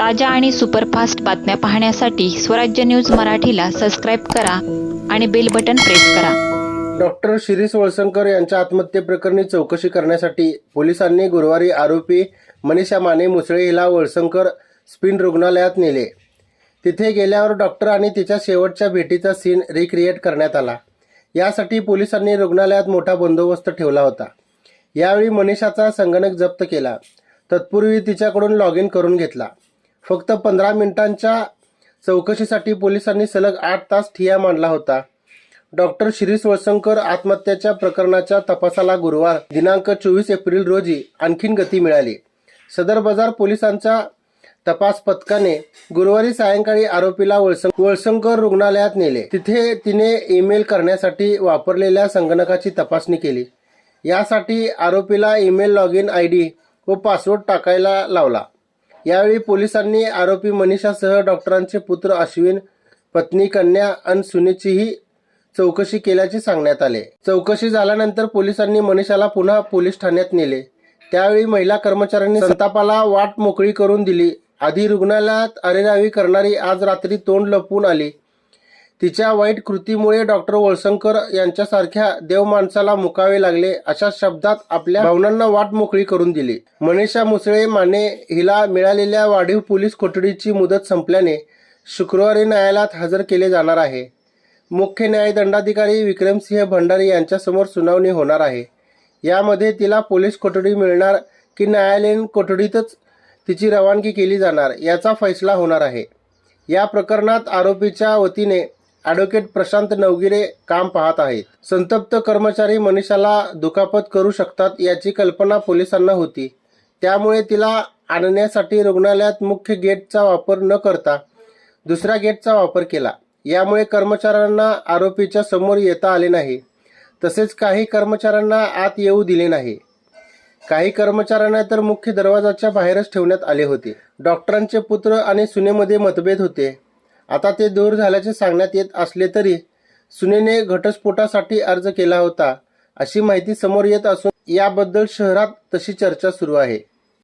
ताज्या आणि सुपरफास्ट बातम्या पाहण्यासाठी स्वराज्य न्यूज मराठीला सबस्क्राईब करा आणि बेल बटन प्रेस करा. डॉक्टर शिरीष वळसंकर यांच्या आत्महत्येप्रकरणी चौकशी करण्यासाठी पोलिसांनी गुरुवारी आरोपी मनीषा माने मुसळे हिला वळसंकर स्पिन रुग्णालयात नेले. तिथे गेल्यावर डॉक्टर आणि तिच्या शेवटच्या भेटीचा सीन रिक्रिएट करण्यात आला. यासाठी पोलिसांनी रुग्णालयात मोठा बंदोबस्त ठेवला होता. यावेळी मनीषाचा संगणक जप्त केला. तत्पूर्वी तिच्याकडून लॉग इन करून घेतला. फक्त पंधरा मिनिटांच्या चौकशीसाठी पोलिसांनी सलग आठ तास ठिया मांडला होता. डॉक्टर शिरीष वळसंकर आत्महत्येच्या प्रकरणाच्या तपासाला गुरुवार दिनांक चोवीस एप्रिल रोजी आणखीन गती मिळाली. सदर बाजार पोलिसांच्या तपास पथकाने गुरुवारी सायंकाळी आरोपीला वळसं वळसंकर रुग्णालयात नेले. तिथे तिने ईमेल करण्यासाठी वापरलेल्या संगणकाची तपासणी केली. यासाठी आरोपीला email log in I D व पासवर्ड टाकायला लावला. यावेळी पोलिसांनी आरोपी मनीषासह डॉक्टरांचे पुत्र अश्विन पत्नी कन्या आणि सुनेचीही चौकशी केल्याचे सांगण्यात आले. चौकशी झाल्यानंतर पोलिसांनी मनीषाला पुन्हा पोलीस ठाण्यात नेले. त्यावेळी महिला कर्मचाऱ्यांनी संतापाला वाट मोकळी करून दिली. आधी रुग्णालयात अरेरावी करणारी आज रात्री तोंड लपवून आली. तिच्या वाईट कृतीमुळे डॉक्टर वळसंकर यांच्यासारख्या देव माणसाला मुकावे लागले अशा शब्दात आपल्या भावनांना वाट मोकळी करून दिली. मनीषा मुसळे माने हिला मिळालेल्या वाढीव पोलीस कोठडीची मुदत संपल्याने शुक्रवारी न्यायालयात हजर केले जाणार आहे. मुख्य न्यायदंडाधिकारी विक्रमसिंह भंडारी यांच्यासमोर सुनावणी होणार आहे. यामध्ये तिला पोलीस कोठडी मिळणार की न्यायालयीन कोठडीतच तिची रवानगी केली जाणार याचा फैसला होणार आहे. या प्रकरणात आरोपीच्या वतीने ॲडव्होकेट प्रशांत नवगिरे काम पाहत आहेत. संतप्त कर्मचारी मनीषाला दुखापत करू शकतात याची कल्पना पोलिसांना होती. त्यामुळे तिला आणण्यासाठी रुग्णालयात मुख्य गेटचा वापर न करता दुसऱ्या गेटचा वापर केला. यामुळे कर्मचाऱ्यांना आरोपीच्या समोर येता आले नाही. तसेच काही कर्मचाऱ्यांना आत येऊ दिले नाही. काही कर्मचाऱ्यांना तर मुख्य दरवाजाच्या बाहेरच ठेवण्यात आले होते. डॉक्टरांचे पुत्र आणि सुनेमध्ये मतभेद होते. आता ते दूर झाल्याचे सांगण्यात येत असले तरी सुनेने घटस्फोटासाठी अर्ज केला होता अशी माहिती समोर येत असून याबद्दल शहरात तशी चर्चा सुरू आहे.